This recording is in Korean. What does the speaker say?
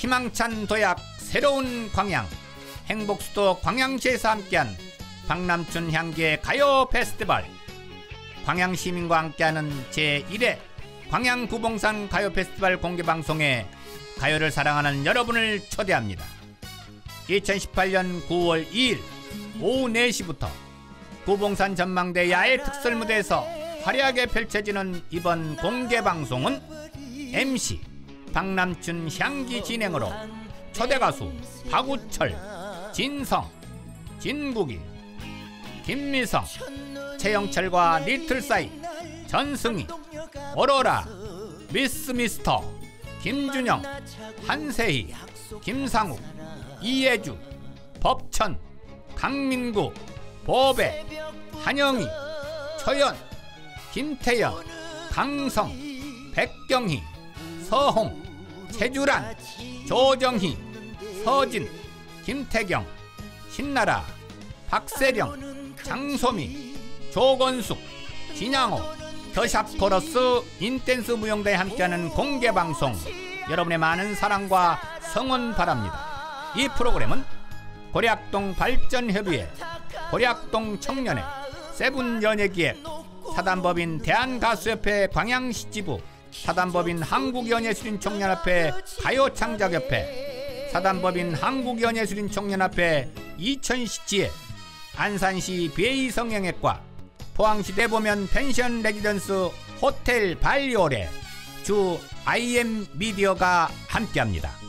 희망찬 도약 새로운 광양. 행복수도 광양시에서 함께한 박남춘 향기의 가요 페스티벌. 광양 시민과 함께하는 제1회 광양 구봉산 가요 페스티벌 공개 방송에 가요를 사랑하는 여러분을 초대합니다. 2018년 9월 2일 오후 4시부터 구봉산 전망대 야외 특설 무대에서 화려하게 펼쳐지는 이번 공개 방송은 MC 박남춘 향기 진행으로 초대 가수 박우철, 진성, 진국이, 김미성, 최영철과 리틀사이, 전승희, 오로라, 미스 미스터, 김준영, 한세희, 김상욱, 이예주, 법천, 강민구, 보배, 한영희, 초연, 김태연, 강성, 백경희, 서홍, 최주란, 조정희, 서진, 김태경, 신나라, 박세령, 장소미, 조건숙, 진양호, 더샵 코러스 인댄스 무용대에 함께하는 공개 방송 여러분의 많은 사랑과 성원 바랍니다. 이 프로그램은 고략동 발전협의회, 고략동 청년회, 세븐 연예기획, 사단법인 대한가수협회 광양시지부, 사단법인 한국연예술인 청년합회 가요창작협회, 사단법인 한국연예술인 청년합회 이천시지회, 안산시 비해이성형외과, 포항시 대보면 펜션 레지던스 호텔 발리오레, 주 IM 미디어가 함께합니다.